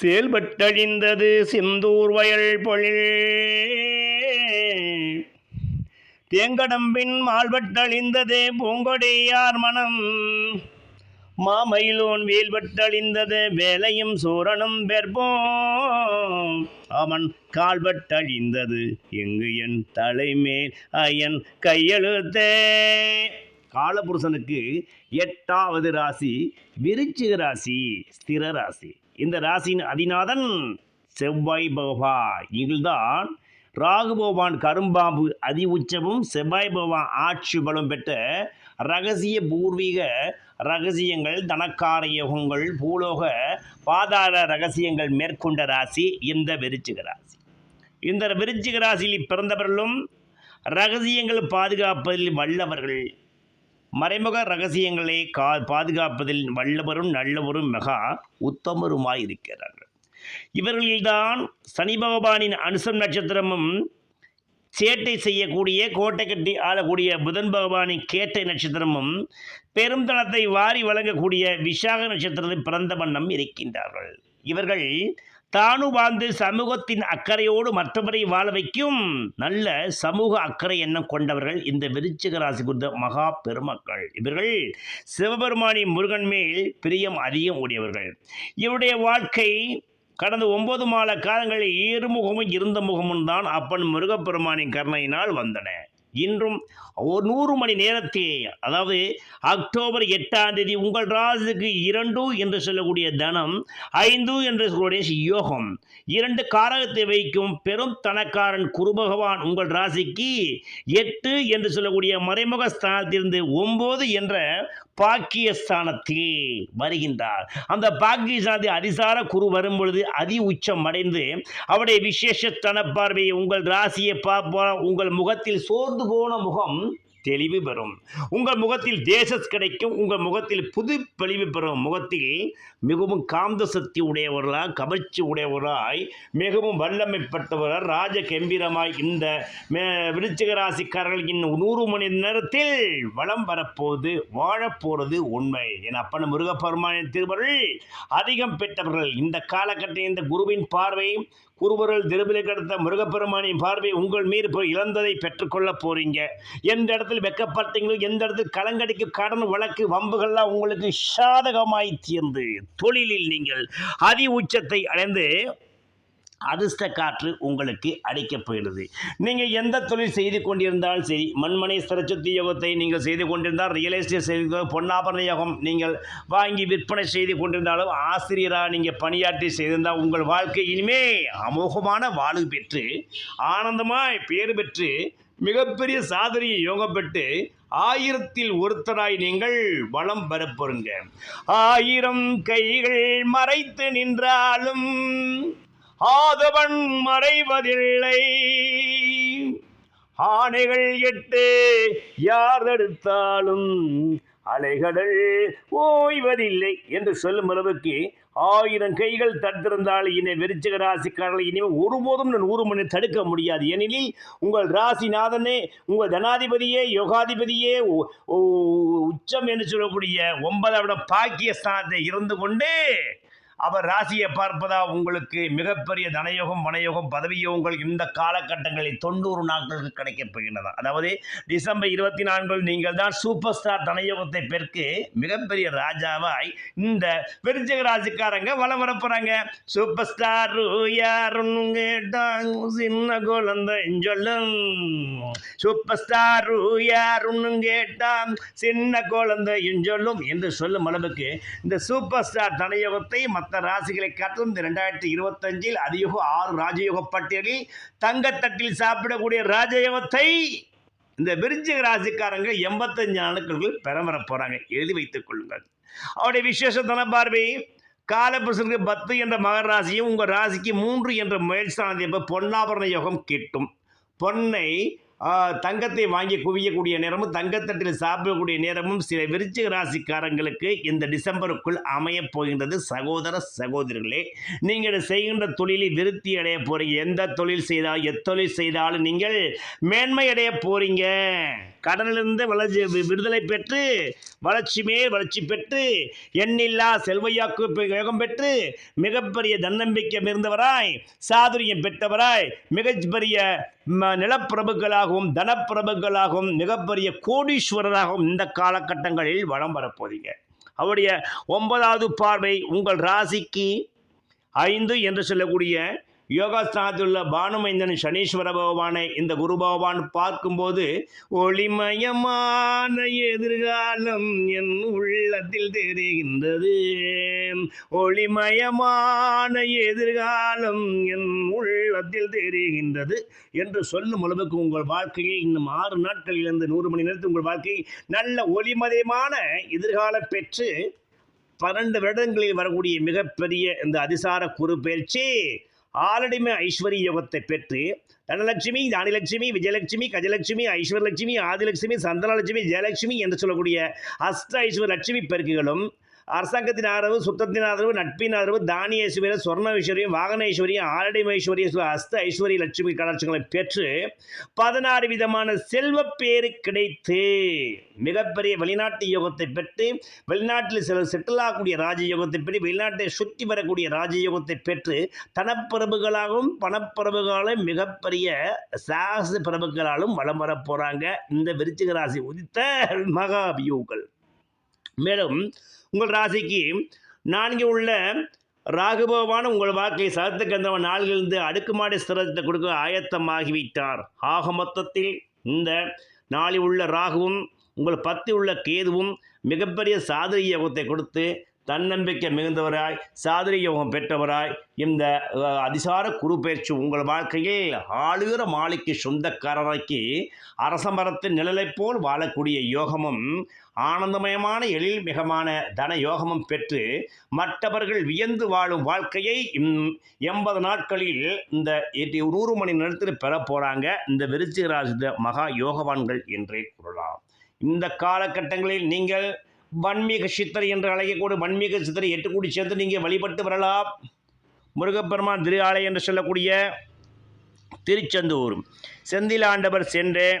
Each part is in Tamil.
செயல்பட்டழிந்தது செந்தூர் வயல் பொழில். தேங்கடம்பின் மால்பட்டழிந்ததே பூங்கொடியார் மனம். மாமயிலோன் வேல்பட்டழிந்தது வேலையும் சூரனும் பெற்போம் அவன் கால்பட்டழிந்தது எங்கு என் தலைமேல் அயன் கையெழுத்தே. காலபுருஷனுக்கு எட்டாவது ராசி விருச்சிக ராசி ஸ்திர ராசி. இந்த ராசியின் அதிநாதன் செவ்வாய் பகவா இதில்தான் ராகு பகவான் கரும்பாம்பு அதி உச்சமும் செவ்வாய் பகவான் ஆட்சி பலம் பெற்ற ரகசிய பூர்வீக ரகசியங்கள் தனக்கார யோகங்கள் பூலோக பாதாள ரகசியங்கள் மேற்கொண்ட ராசி இந்த விருச்சிக ராசி. இந்த விருச்சிக ராசியில் பிறந்தவர்களும் ரகசியங்கள் பாதுகாப்பதில் வல்லவர்கள். மறைமுக ரகசியங்களை கா பாதுகாப்பதில் வல்லவரும் நல்லவரும் மிக உத்தமருமாய் இருக்கிறார்கள் இவர்களில்தான் சனி பகவானின் அனுசம் நட்சத்திரமும் சேட்டை செய்யக்கூடிய கோட்டை கட்டி ஆளக்கூடிய புதன் பகவானின் கேட்டை நட்சத்திரமும் பெரும் தனத்தை வாரி வழங்கக்கூடிய விசாக நட்சத்திரத்தில் பிறந்த வண்ணம் இருக்கின்றார்கள். இவர்கள் தானு வாழ்ந்து சமூகத்தின் அக்கறையோடு மற்றவரை வாழ வைக்கும் நல்ல சமூக அக்கறை எண்ணம் கொண்டவர்கள் இந்த விருச்சிக ராசி குறித்த மகா பெருமக்கள். இவர்கள் சிவபெருமானி முருகன் மேல் பிரியம் அதிகம் உடையவர்கள். இவருடைய வாழ்க்கை கடந்த ஒன்பது மாத காலங்களில் இருமுகமும் இருந்த முகமும் தான் அப்பன் முருகப்பெருமானின் கருணையினால் வந்தன. இன்றும் ஒரு நூறு மணி நேரத்தில் அதாவது அக்டோபர் எட்டாம் தேதி உங்கள் ராசிக்கு இரண்டு என்று சொல்லக்கூடிய தனம் ஐந்து என்று சொல்லக்கூடிய யோகம். இரண்டு காரகத்தை வைக்கும் பெரும் தனக்காரன் குரு பகவான் உங்கள் ராசிக்கு எட்டு என்று சொல்லக்கூடிய மறைமுக ஸ்தானத்திலிருந்து ஒன்பது என்ற பாக்கியஸ்தானத்தில் வருகின்றார். அந்த பாக்கியஸ்தானத்தில் அதிசார குரு வரும் பொழுது அதி உச்சம் அடைந்து அவருடைய விசேஷத்தன பார்வையை உங்கள் ராசியை பார்ப்பார் உங்கள் முகத்தில் சோர்ந்து போன முகம் தெளிவு பெறும். உங்கள் முகத்தில் தேசஸ் கிடைக்கும். உங்கள் முகத்தில் புது தெளிவு பெறும். முகத்தில் மிகவும் காந்த சக்தி உடையவர்களாய் கவர்ச்சி உடையவராய் மிகவும் வல்லமைப்பட்டவராய் ராஜ கம்பீரமாய் இந்த மே- விருச்சிக ராசிக்காரர்கள் இன்னும் நூறு மணி நேரத்தில் வளம் வரப்போகுது வாழப்போகிறது உண்மை. என் அப்பன் முருகப்பெருமானின் திருவருள் அதிகம் பெற்றவர்கள் இந்த காலகட்டம் இந்த குருவின் பார்வை குருவருள் திருவிலை கடத்த முருகப்பெருமானின் பார்வை உங்கள் மீது போய் இழந்ததை பெற்றுக்கொள்ள போறீங்க. எந்த இடத்துல வெக்கப்பட்டீங்களோ எந்த இடத்துல கலங்கடிக்கு கடன் வழக்கு வம்புகள்லாம் உங்களுக்கு சாதகமாய் தீர்ந்து தொழிலில் நீங்கள் அதி உச்சத்தை அடைந்து அதிர்ஷ்ட காற்று உங்களுக்கு அடிக்கப் போயிடுது. நீங்கள் எந்த தொழில் செய்து கொண்டிருந்தாலும் சரி மண்மனை ஸ்திரச்சொத்தி யோகத்தை நீங்கள் செய்து கொண்டிருந்தால் ரியல் எஸ்டேட் செய்து பொன்னாபரண யோகம் நீங்கள் வாங்கி விற்பனை செய்து கொண்டிருந்தாலும் ஆசிரியராக நீங்கள் பணியாற்றி செய்திருந்தால் உங்கள் வாழ்க்கை இனிமே அமோகமான வாழ்வு பெற்று ஆனந்தமாய் பேறு பெற்று மிகப்பெரிய சாதனையை யோகம் பெற்று ஆயிரத்தில் ஒருத்தராய் நீங்கள் வளம் பெறப்பொருங்க ஆயிரம் கைகள் மறைத்து நின்றாலும் ஆதவன் மறைவதில்லை. ஆணைகள் எட்டு யார் தடுத்தாலும் அலைகடல் ஓய்வதில்லை என்று சொல்லும் அளவுக்கு ஆயிரம் கைகள் தடுத்திருந்தால் இனி விருச்சிக ராசிக்காரர்கள் இனிமேல் ஒருபோதும் நான் ஊறு மணி தடுக்க முடியாது. ஏனெனில் உங்கள் ராசிநாதனே உங்கள் தனாதிபதியே யோகாதிபதியே உச்சம் என்று சொல்லக்கூடிய ஒன்பதாவிட பாக்கிய ஸ்தானத்தை இருந்து கொண்டு அவர் ராசியை பார்ப்பதா உங்களுக்கு மிகப்பெரிய தனயோகம் மனயோகம் பதவியோகங்கள் இந்த காலகட்டங்களில் தொண்ணூறு நாட்களுக்கு கிடைக்கப் போகின்றன. அதாவது டிசம்பர் இருபத்தி நான்கில் நீங்கள் தான் சூப்பர் ஸ்டார் தனயோகத்தை பெருக்கு மிகப்பெரிய ராஜாவாய் இந்த விருச்சிக ராசிக்காரங்க வளம் வரப்போகிறாங்க சூப்பர் ஸ்டார் யாருன்னு கேட்டாங்க சின்ன குழந்தை சொல்லும். சூப்பர் ஸ்டார் யாருன்னு கேட்டான். சின்ன குழந்தை சொல்லும் என்று சொல்லும் அளவுக்கு இந்த சூப்பர் ஸ்டார் தனயோகத்தை மற்ற ராசிகளை காட்டும் இந்த ரெண்டாயிரத்தி இருபத்தஞ்சில் அதியோக ஆறு ராஜயோக பட்டியலில் தங்கத்தட்டில் சாப்பிடக்கூடிய ராஜயோகத்தை இந்த விருச்சிக ராசிக்காரங்க எண்பத்தஞ்சு நாளுக்குள் பெற வர போகிறாங்க எழுதி வைத்துக் கொள்ளுங்கள். அவருடைய விசேஷ தன பார்வை காலபுருஷனுக்கு பத்து என்ற மகர ராசியும் உங்கள் ராசிக்கு மூன்று என்ற முயற்சானது எப்போ பொன்னாபரண யோகம் கிட்டும். பொன்னை தங்கத்தை வாங்கி குவியக்கூடிய நேரமும் தங்கத்தட்டில் சாப்பிடக்கூடிய நேரமும் சில விருச்சிக ராசிக்காரங்களுக்கு இந்த டிசம்பருக்குள் அமையப் போகின்றது. சகோதர சகோதரிகளே நீங்கள் செய்கின்ற தொழிலில் விருத்தி அடைய போகிறீங்க எந்த தொழில் செய்தால் எத்தொழில் செய்தாலும் நீங்கள் மேன்மை அடைய போகிறீங்க கடனிலிருந்து வளர்ச்சி விடுதலை பெற்று வளர்ச்சி மேல் வளர்ச்சி பெற்று எண்ணில்லா செல்வையாக்கு வேகம் பெற்று மிகப்பெரிய தன்னம்பிக்கை இருந்தவராய் சாதுரியம் பெற்றவராய் மிகப்பெரிய நிலப்பிரபுக்களாகவும் தனப்பிரபுக்களாகவும் மிகப்பெரிய கோடீஸ்வரராகவும் இந்த காலகட்டங்களில் வளம் வரப்போறீங்க. அவருடைய ஒன்பதாவது பார்வை உங்கள் ராசிக்கு ஐந்து என்று சொல்லக்கூடிய யோகாஸ்தானத்தில் உள்ள பானுமைந்தன் சனீஸ்வர பகவானை இந்த குரு பகவான் பார்க்கும்போது ஒளிமயமான எதிர்காலம் என் உள்ளத்தில் தெரிகின்றது. ஒளிமயமான எதிர்காலம் என் உள்ளத்தில் தெரிகின்றது. என்று சொல்லும் அளவுக்கு உங்கள் வாழ்க்கையில் இன்னும் ஆறு நாட்களிலிருந்து நூறு மணி நேரத்தில் உங்கள் வாழ்க்கை நல்ல ஒளிமயமான எதிர்காலம் பெற்று பன்னெண்டு வருடங்களில் வரக்கூடிய மிகப்பெரிய இந்த அதிசார குரு பயிற்சி ஆலடிமை ஐஸ்வர்ய யோகத்தை பெற்று தனலட்சுமி தானிலட்சுமி விஜயலட்சுமி கஜலட்சுமி ஐஸ்வர்லட்சுமி ஆதிலட்சுமி சந்தனலட்சுமி ஜெயலட்சுமி என்று சொல்லக்கூடிய அஷ்ட ஐஸ்வர லட்சுமி பெருக்குகளும் அரசாங்கத்தின் ஆதரவு சுத்தத்தின் ஆதரவு நட்பின் ஆதரவு தானிய ஐஸ்வர்யம் சொர்ண ஐஸ்வர்யம் வாகன ஐஸ்வர்யம் ஆலடிமை ஐஸ்வர்யம் அஸ்த ஐஸ்வர்ய லட்சுமி கடாட்சங்களை பெற்று பதினாறு விதமான செல்வ பேரு கிடைத்து மிகப்பெரிய வெளிநாட்டு யோகத்தை பெற்று வெளிநாட்டில் சில செட்டில் ஆகக்கூடிய ராஜயோகத்தை பெற்று வெளிநாட்டை சுற்றி வரக்கூடிய ராஜயோகத்தை பெற்று தனப்பிரபுகளாகவும் பணப்பிரபுகளாலும் மிகப்பெரிய சாகச பிரபுக்களாலும் வலம் வரப் போகிறாங்க இந்த விருச்சிக ராசி உதித்த மகாபியூக்கள். மேலும் உங்கள் ராசிக்கு நான்கு உள்ள ராகுபவான உங்கள் வாழ்க்கை சரத்துக்கு அந்த நாளிலிருந்து அடுக்குமாடி ஸ்திரத்தை கொடுக்க ஆயத்தமாகிவிட்டார். ஆக மொத்தத்தில் இந்த நாளில் உள்ள ராகுவும் உங்கள் பத்தி உள்ள கேதுவும் மிகப்பெரிய சாதனை யோகத்தை கொடுத்து தன்னம்பிக்கை மிகுந்தவராய் சாதனை யோகம் பெற்றவராய் இந்த அதிசார குரு பயிற்சி உங்கள் வாழ்க்கையில் ஆளுகிற மாளிக்கு சொந்தக்காரராக்கி அரசமரத்தின் நிழலைப் போல் வாழக்கூடிய யோகமும் ஆனந்தமயமான எழில் மிகமான தன யோகமும் பெற்று மற்றவர்கள் வியந்து வாழும் வாழ்க்கையை எண்பது நாட்களில் இந்த நூறு மணி நேரத்தில் பெற போகிறாங்க இந்த விருச்சிகராஜ மகா யோகவான்கள் என்றே கூறலாம். இந்த காலகட்டங்களில் நீங்கள் வன்மீக சித்தர் என்று அழைக்கக்கூடிய வன்மீக சித்தரை எட்டு கூடி சேர்ந்து நீங்கள் வழிபட்டு வரலாம். முருகப்பெருமான் திரு என்று சொல்லக்கூடிய திருச்செந்தூர் செந்திலாண்டவர் சென்று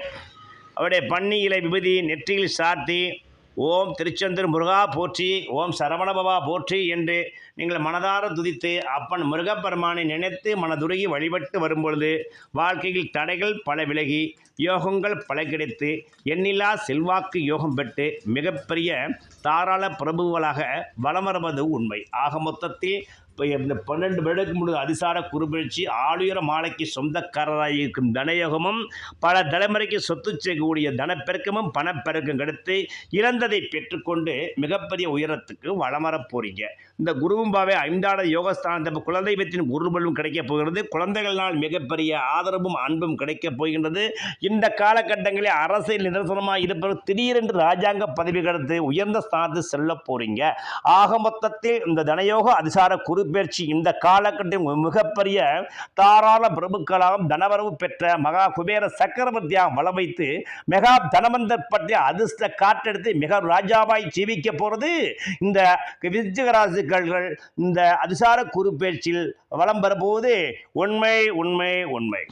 அவருடைய பன்னியிலை விபதி நெற்றியில் சாத்தி ஓம் திருச்செந்தூர் முருகா போற்றி ஓம் சரவணபவா போற்றி என்று நீங்கள் மனதார துதித்து அப்பன் முருகப்பெருமானை நினைத்து மனதுருகி வழிபட்டு வரும்பொழுது வாழ்க்கையில் தடைகள் பல விலகி யோகங்கள் பல கிடைத்து எண்ணிலா செல்வாக்கு யோகம் பெற்று மிகப்பெரிய தாராள பிரபுவலாக வலம் வருவது உண்மை. ஆக மொத்தத்தில் இந்த பன்னெண்டு வருடத்துக்கு முன்பு அதிசார குறுபெயர்ச்சி ஆளுயர மாலைக்கு சொந்தக்காரராக இருக்கும் தனயோகமும் பல தலைமுறைக்கு சொத்து செய்யக்கூடிய தனப்பெருக்கமும் பணப்பெருக்கம் கிடைத்து இழந்ததை பெற்றுக்கொண்டு மிகப்பெரிய உயரத்துக்கு வளம் வரப் இந்த குருவும் பாவே ஐந்தாட யோகஸ்தானத்தை குலதெய்வத்தின் குருபலும் கிடைக்கப் போகிறது. குழந்தைகளால் மிகப்பெரிய ஆதரவும் அன்பும் கிடைக்கப் போகின்றது. இந்த காலகட்டங்களில் அரசியல் நிதர்சனமாக இருப்பவர் திடீரென்று ராஜாங்க பதவி கிடைத்து உயர்ந்த ஸ்தானத்து செல்ல போறீங்க. ஆக மொத்தத்தில் இந்த தனயோக அதிசார குருப்பெயர்ச்சி இந்த காலகட்டம் மிகப்பெரிய தாராள பிரபுக்களாகவும் தனவரவு பெற்ற மகா குபேர சக்கரவர்த்தியாக வளம் வைத்து மெகா தனவந்தர் பற்றிய அதிர்ஷ்ட காற்றெடுத்து மிக ராஜாவாய் ஜீவிக்க போகிறது இந்த விருச்சிகராசிகள் இந்த அதிசார குருப்பெயர்ச்சியில் வளம் பெறும்போது உண்மை உண்மை உண்மை.